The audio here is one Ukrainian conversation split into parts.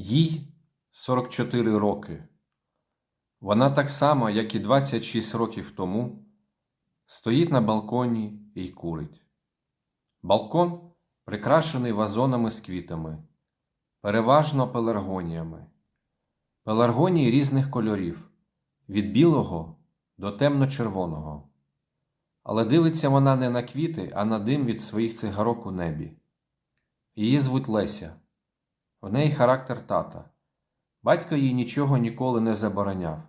Їй 44 роки. Вона так само, як і 26 років тому, стоїть на балконі і курить. Балкон прикрашений вазонами з квітами, переважно пеларгоніями. Пеларгонії різних кольорів від білого до темно-червоного. Але дивиться вона не на квіти, а на дим від своїх цигарок у небі. Її звуть Леся. В неї характер тата. Батько їй нічого ніколи не забороняв.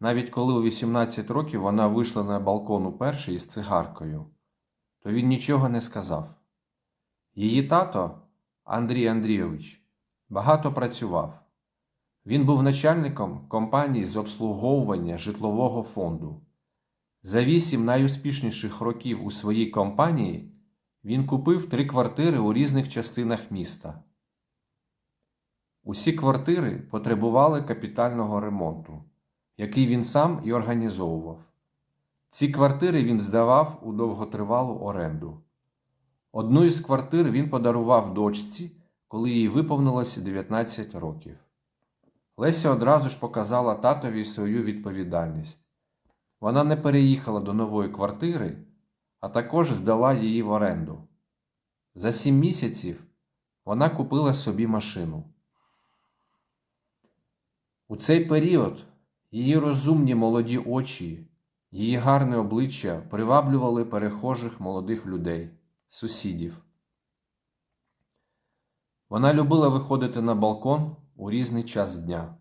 Навіть коли у 18 років вона вийшла на балкон уперше із цигаркою, то він нічого не сказав. Її тато, Андрій Андрійович, багато працював. Він був начальником компанії з обслуговування житлового фонду. За вісім найуспішніших років у своїй компанії він купив три квартири у різних частинах міста. Усі квартири потребували капітального ремонту, який він сам і організовував. Ці квартири він здавав у довготривалу оренду. Одну із квартир він подарував дочці, коли їй виповнилося 19 років. Леся одразу ж показала татові свою відповідальність. Вона не переїхала до нової квартири, а також здала її в оренду. За сім місяців вона купила собі машину. У цей період її розумні молоді очі, її гарне обличчя приваблювали перехожих молодих людей, сусідів. Вона любила виходити на балкон у різний час дня.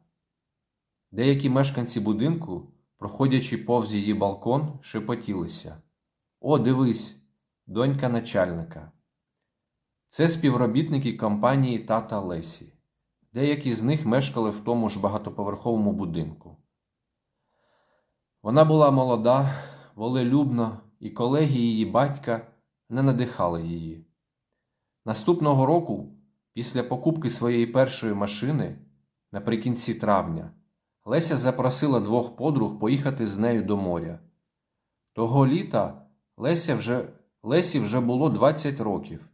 Деякі мешканці будинку, проходячи повз її балкон, шепотілися О, дивись, донька начальника. Це співробітники компанії тата Лесі. Деякі з них мешкали в тому ж багатоповерховому будинку. Вона була молода, волелюбна, і колеги її батька не надихали її. Наступного року, після покупки своєї першої машини, наприкінці травня, Леся запросила двох подруг поїхати з нею до моря. Того літа Леся вже, Лесі вже було 20 років,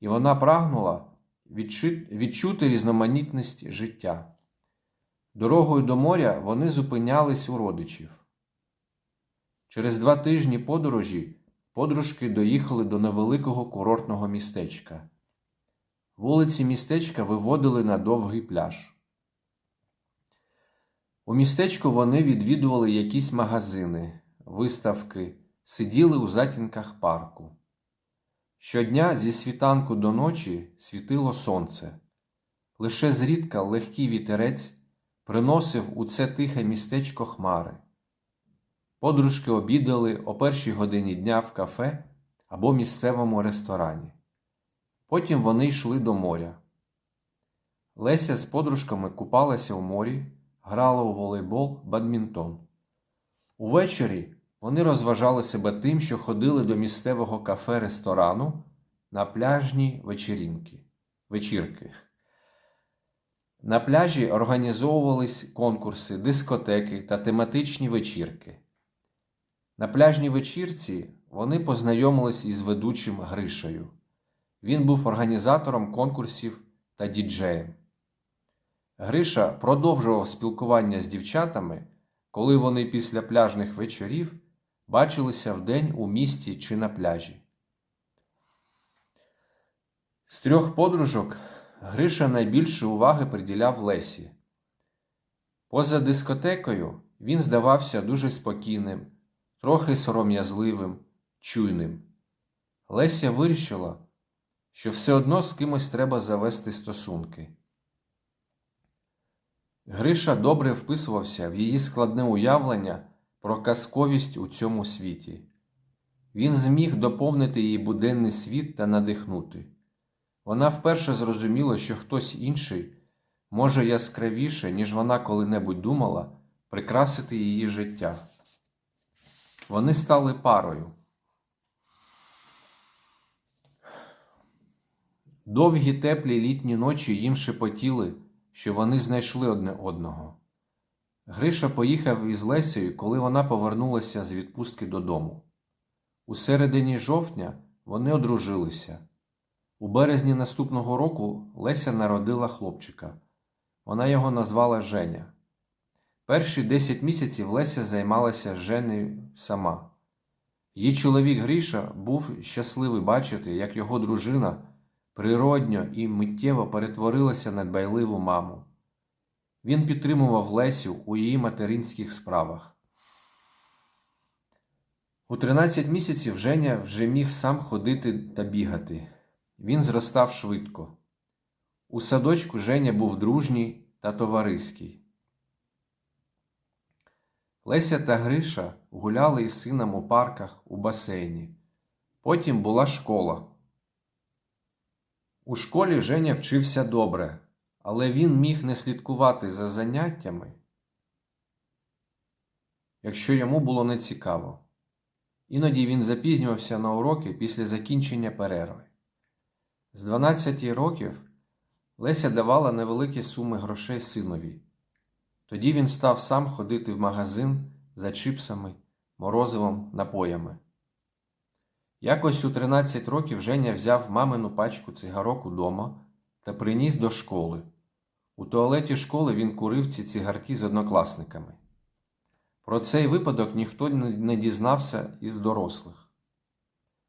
і вона прагнула відчути різноманітність життя. Дорогою до моря вони зупинялись у родичів. Через два тижні подорожі подружки доїхали до невеликого курортного містечка. Вулиці містечка виводили на довгий пляж. У містечку вони відвідували якісь магазини, виставки, сиділи у затінках парку. Щодня зі світанку до ночі світило сонце. Лише зрідка легкий вітерець приносив у це тихе містечко хмари. Подружки обідали о першій годині дня в кафе або місцевому ресторані. Потім вони йшли до моря. Леся з подружками купалася у морі, грала у волейбол, бадмінтон. Увечері вони розважали себе тим, що ходили до місцевого кафе-ресторану на пляжні вечірінки, вечірки. На пляжі організовувались конкурси, дискотеки та тематичні вечірки. На пляжній вечірці вони познайомились із ведучим Гришею. Він був організатором конкурсів та діджеєм. Гриша продовжував спілкування з дівчатами, коли вони після пляжних вечорів бачилися вдень у місті чи на пляжі. З трьох подружок Гриша найбільше уваги приділяв Лесі. Поза дискотекою він здавався дуже спокійним, трохи сором'язливим, чуйним. Леся вирішила, що все одно з кимось треба завести стосунки. Гриша добре вписувався в її складне уявлення про казковість у цьому світі. Він зміг доповнити її буденний світ та надихнути. Вона вперше зрозуміла, що хтось інший може яскравіше, ніж вона коли-небудь думала, прикрасити її життя. Вони стали парою. Довгі теплі літні ночі їм шепотіли, що вони знайшли одне одного. Гриша поїхав із Лесею, коли вона повернулася з відпустки додому. У середині жовтня вони одружилися. У березні наступного року Леся народила хлопчика. Вона його назвала Женя. Перші 10 місяців Леся займалася Женею сама. Її чоловік Гріша був щасливий бачити, як його дружина природньо і миттєво перетворилася на дбайливу маму. Він підтримував Лесю у її материнських справах. У 13 місяців Женя вже міг сам ходити та бігати. Він зростав швидко. У садочку Женя був дружній та товариський. Леся та Гриша гуляли із сином у парках у басейні. Потім була школа. У школі Женя вчився добре, але він міг не слідкувати за заняттями, якщо йому було нецікаво. Іноді він запізнювався на уроки після закінчення перерви. З 12 років Леся давала невеликі суми грошей синові. Тоді він став сам ходити в магазин за чипсами, морозивом, напоями. Якось у 13 років Женя взяв мамину пачку цигарок удома та приніс до школи. У туалеті школи він курив ці цигарки з однокласниками. Про цей випадок ніхто не дізнався із дорослих.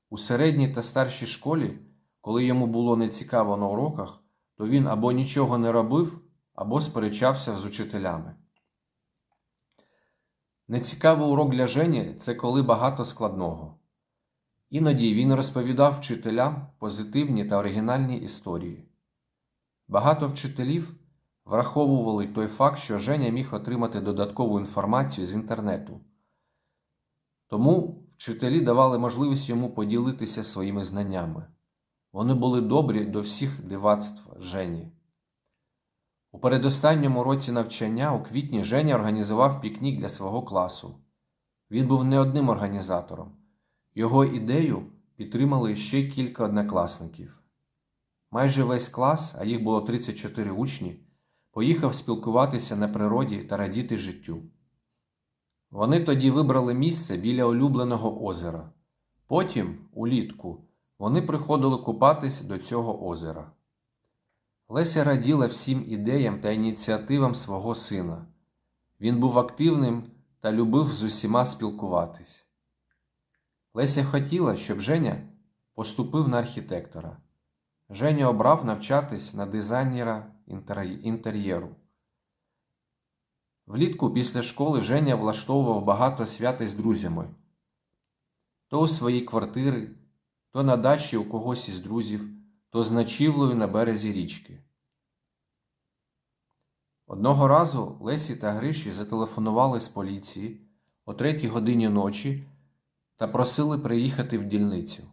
У середній та старшій школі, коли йому було нецікаво на уроках, то він або нічого не робив, або сперечався з учителями. Нецікавий урок для Жені це коли багато складного. Іноді він розповідав вчителям позитивні та оригінальні історії. Багато вчителів враховували той факт, що Женя міг отримати додаткову інформацію з інтернету. Тому вчителі давали можливість йому поділитися своїми знаннями. Вони були добрі до всіх дивацтв Жені. У передостанньому році навчання у квітні Женя організував пікнік для свого класу. Він був не одним організатором. Його ідею підтримали ще кілька однокласників. Майже весь клас, а їх було 34 учні, поїхав спілкуватися на природі та радіти життю. Вони тоді вибрали місце біля улюбленого озера. Потім, улітку, вони приходили купатись до цього озера. Леся раділа всім ідеям та ініціативам свого сина. Він був активним та любив з усіма спілкуватись. Леся хотіла, щоб Женя поступив на архітектора. Женя обрав навчатись на дизайнера інтер'єру. Влітку після школи Женя влаштовував багато свят з друзями то у своїй квартири, то на дачі у когось із друзів, то з ночівлею на березі річки. Одного разу Лесі та Гриші зателефонували з поліції о третій годині ночі та просили приїхати в дільницю.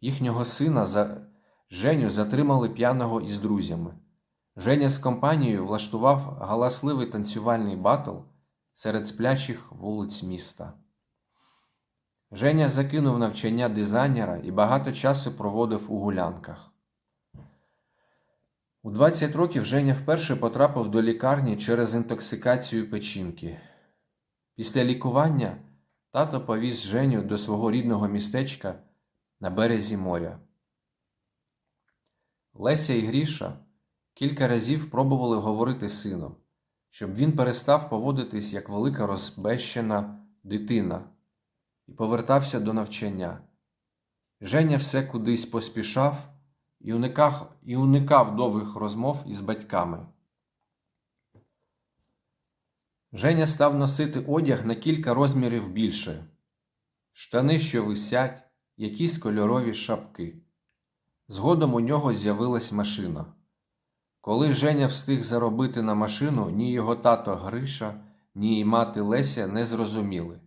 Їхнього сина за Женю затримали п'яного із друзями. Женя з компанією влаштував галасливий танцювальний батл серед сплячих вулиць міста. Женя закинув навчання дизайнера і багато часу проводив у гулянках. У 20 років Женя вперше потрапив до лікарні через інтоксикацію печінки. Після лікування тато повіз Женю до свого рідного містечка на березі моря. Леся і Гріша кілька разів пробували говорити сином, щоб він перестав поводитись як велика розбещена дитина і повертався до навчання. Женя все кудись поспішав і уникав, і уникав довгих розмов із батьками. Женя став носити одяг на кілька розмірів більше, штани, що висять, якісь кольорові шапки. Згодом у нього з'явилась машина. Коли Женя встиг заробити на машину, ні його тато Гриша, ні мати Леся не зрозуміли.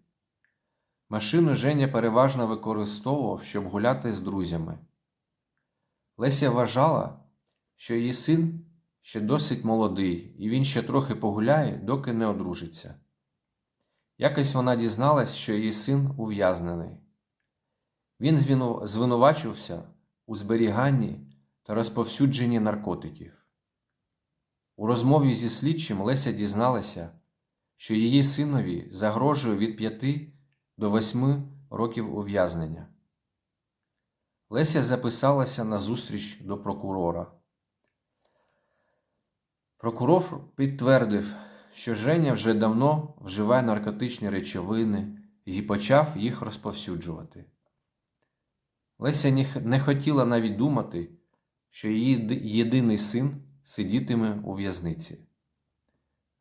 Машину Женя переважно використовував, щоб гуляти з друзями. Леся вважала, що її син ще досить молодий, і він ще трохи погуляє, доки не одружиться. Якось вона дізналась, що її син ув'язнений. Він звинувачувався у зберіганні та розповсюдженні наркотиків. У розмові зі слідчим Леся дізналася, що її синові загрожує від 5 до 8 років ув'язнення. Леся записалася на зустріч до прокурора. Прокурор підтвердив, що Женя вже давно вживає наркотичні речовини і почав їх розповсюджувати. Леся не хотіла навіть думати, що її єдиний син сидітиме у в'язниці.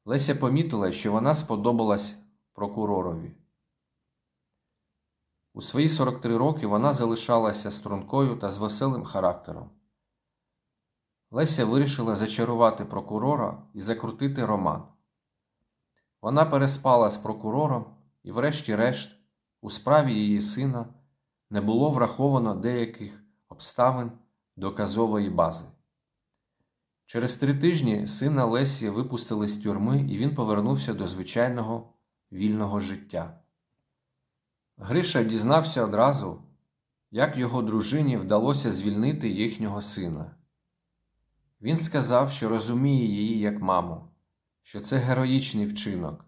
Леся помітила, що вона сподобалась прокуророві. У свої 43 роки вона залишалася стрункою та з веселим характером. Леся вирішила зачарувати прокурора і закрутити роман. Вона переспала з прокурором, і, врешті-решт, у справі її сина не було враховано деяких обставин доказової бази. Через три тижні сина Лесі випустили з тюрми, і він повернувся до звичайного вільного життя. Гриша дізнався одразу, як його дружині вдалося звільнити їхнього сина. Він сказав, що розуміє її як маму, що це героїчний вчинок,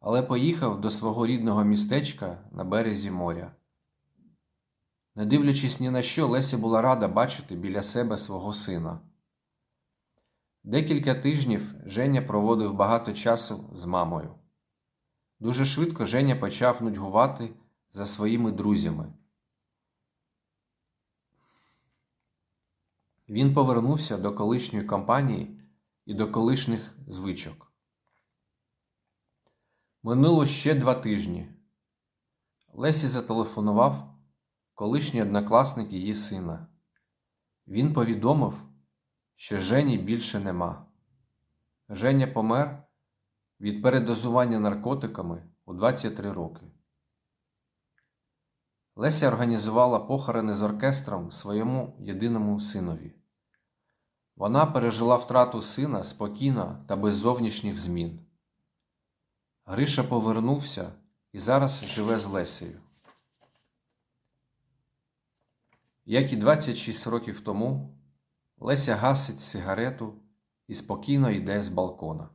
але поїхав до свого рідного містечка на березі моря. Не дивлячись ні на що, Леся була рада бачити біля себе свого сина. Декілька тижнів Женя проводив багато часу з мамою. Дуже швидко Женя почав нудьгувати за своїми друзями. Він повернувся до колишньої компанії і до колишніх звичок. Минуло ще два тижні. Лесі зателефонував колишній однокласник її сина. Він повідомив, що Жені більше нема. Женя помер від передозування наркотиками у 23 роки. Леся організувала похорони з оркестром своєму єдиному синові. Вона пережила втрату сина спокійно та без зовнішніх змін. Гриша повернувся і зараз живе з Лесею. Як і 26 років тому, Леся гасить сигарету і спокійно йде з балкона.